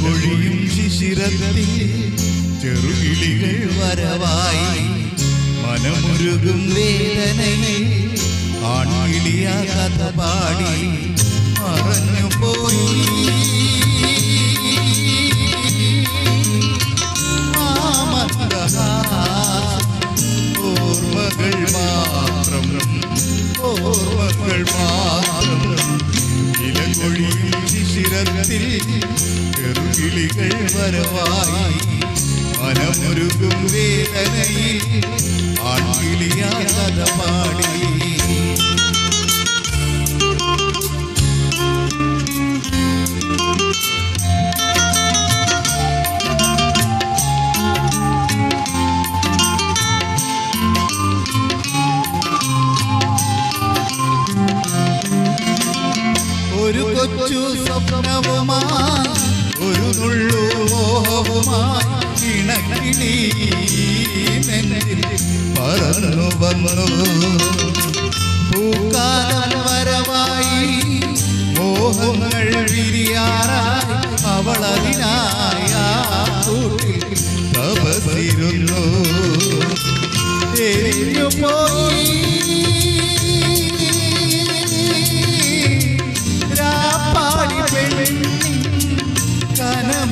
ഇലകൊഴിയും ശിശിരത്തിൽ ചെറുകിളികൾ വരവായി. മനമുരുകും വേദനയിൽ ആൺകിളിയ കഥ പാടി. മറഞ്ഞു പോയി ഓർമ്മകൾ മാത്രം ഓർമ്മകൾ മാത്രം. ഇലകൊഴിയും ശിശിരത്തിൽ ചെറുകിളികൾ വരവായി മനമുരുകും വേദനയിൽ ആൺകിളിയാ കഥ പാടി. കൊച്ചു സ്വപ്നവുമാ ഒരു നുള്ളു മോഹവുമായി ഇണക്കിളി നെഞ്ചിൽ പറന്നു വന്നു. പൂക്കാലം വരവായി മോഹങ്ങൾ വിരിയാറായി അവൾ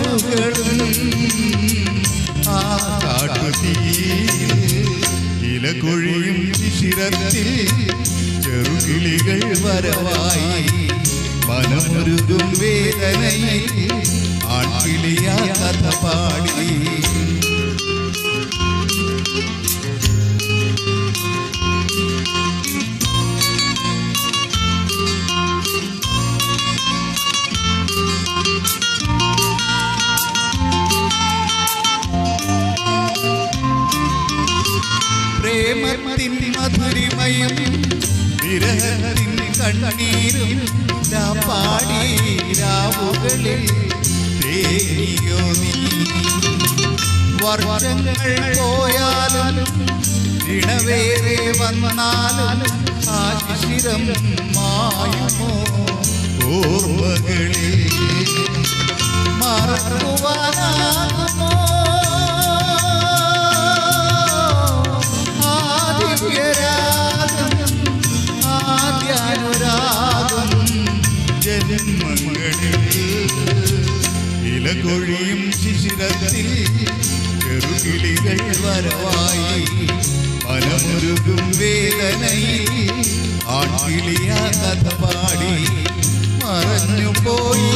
കനവുകളും ആ കാട്ടുതീ ഇലകൊഴിയും ശിരത്തിൽ ചെറുകിളികൾ വരവായി. മനമൊരുകും വേദനയിൽ ആൺകിളിയ കഥ പാടി. പ്രേമത്തിൻ മധുരിമയും വിരഹത്തിൻ കണ്ണീരും പാടി രാവുകളിൽ തേനിയോ നീ? വർഷങ്ങൾ പോയാലും ഇണവേറെ വന്നാലും ആ ശിശിരം മായുമോ? ഓർമ്മകളിൽ ജന്മങ്ങളിൽ ഇലകൊഴിയും ശിശിരത്തിൽ ചെറുകിളികൾ വരവായി. മനമുരുകും വേദനയിൽ ആൺകിളിയ കഥ പാടി. മറഞ്ഞു പോയി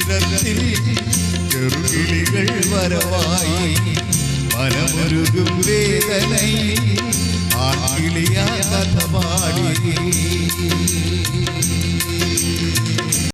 ചിരത്തിൽ ചെറുകിളികൾ വരവായി മനമൊരുകും വേദനൈ ആകിളിയ കഥ പാടി.